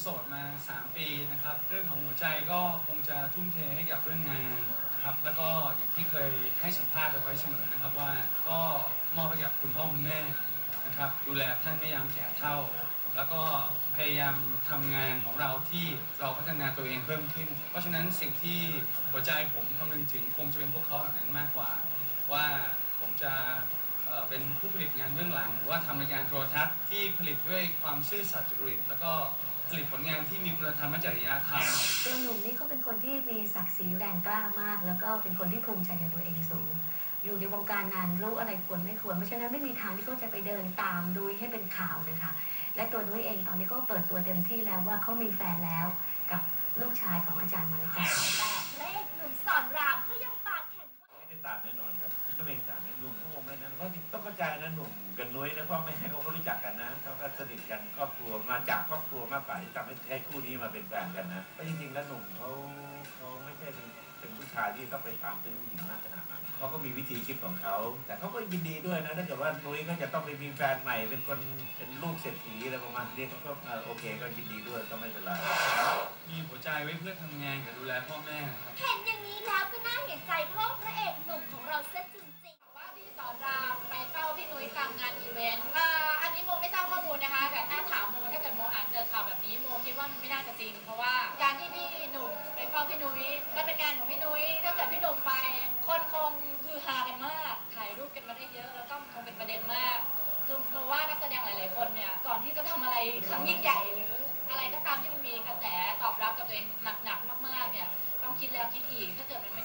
โสดมา 3 ปีนะครับ เรื่องของหัวใจก็คงจะทุ่มเทให้กับเรื่องงานนะครับ แล้วก็อย่างที่เคยให้สัมภาษณ์เอาไว้เสมอนะครับว่าก็มอบไปกับคุณพ่อคุณแม่นะครับ ดูแลท่านไม่ยามแก่เท่า แล้วก็พยายามทำงานของเราที่เราพัฒนาตัวเองเพิ่มขึ้น เพราะฉะนั้นสิ่งที่หัวใจผมคำนึงถึงคงจะเป็นพวกเขาเหล่านั้นมากกว่า ว่าผมจะเอ่อเป็นผู้ผลิตงานเบื้องหลัง หรือว่าทำรายการโทรทัศน์ที่ผลิตด้วยความซื่อสัตย์จริตแล้วก็ ผลิตผลงานที่มีคุณธรรมและจริยธรรมตัวหนุ่มนี่เขาเป็นคนที่มีศักดิ์ศรีแรงกล้ามาก แล้วก็เป็นคนที่ภูมิใจในตัวเองสูง อยู่ในวงการนานรู้อะไรควรไม่ควร เพราะฉะนั้นไม่มีทางที่เขาจะไปเดินตามดุยให้เป็นข่าวเลยค่ะ และตัวนุ้ยเองตอนนี้ก็เปิดตัวเต็มที่แล้วว่าเขามีแฟนแล้วกับลูกชายของอาจารย์มาริกาแต่พระเอกหนุ่มก็ยังปากแข็งว่า ไม่ได้ตามแน่นอนครับ ก็ไม่ได้ตามแน่หนุ่มเขาคงไม่นั้นเพราะต้องเข้าใจนะหนุ่มกับนุ้ยนะพ่อแม่เขาก็รู้จักกันนะเขาก็สนิทกันครอบครัวมาจากครอบครัวมากกว่าที่ทำให้ให้คู่นี้มาเป็นแฟนกันนะเพราะจริงๆแล้วหนุ่มเขาเขาไม่ใช่เป็นเป็นผู้ชายที่ต้องไปตามตื้อผู้หญิงมากขนาดนั้นเขาก็มีวิธีคิดของเขา แต่เขาก็ยินดีด้วยนะถ้าเกิดว่านุ้ยเขาจะต้องไปมีแฟนใหม่เป็นคนเป็นลูกเศรษฐีอะไรประมาณนี้เขาก็เออโอเคก็ยินดีด้วยก็ไม่เป็นไรมีหัวใจไว้เพื่อทำงานกับดูแลพ่อแม่นะครับเห็นอย่างนี้แล้วก็น่าเห็นใจพ่อพระเอกามงานอีเวนต์อ่าอันนี้โมไม่ทราบข้อมูลนะคะ แต่ถ้าถามโมถ้าเกิดโมอ่านเจอข่าวแบบนี้โมคิดว่ามันไม่น่าจะจริง เพราะว่าการที่พี่หนุ่มไปเฝ้าพี่นุ้ยมันเป็นงานของพี่นุ้ยถ้าเกิดพี่หนุ่มไปคนคงคือฮากันมาก ถ่ายรูปกันมาได้เยอะแล้วก็คงเป็นประเด็นมากคือโมว่านักแสดงหลาย ๆ คนเนี่ยก่อนที่จะทำอะไรครั้งยิ่งใหญ่หรือ อะไรก็ตามที่มันมีกระแสตอบรับกับตัวเองหนัก ๆ มาก ๆ เนี่ยต้องคิดแล้วคิดอีกถ้าเกิดมันไม่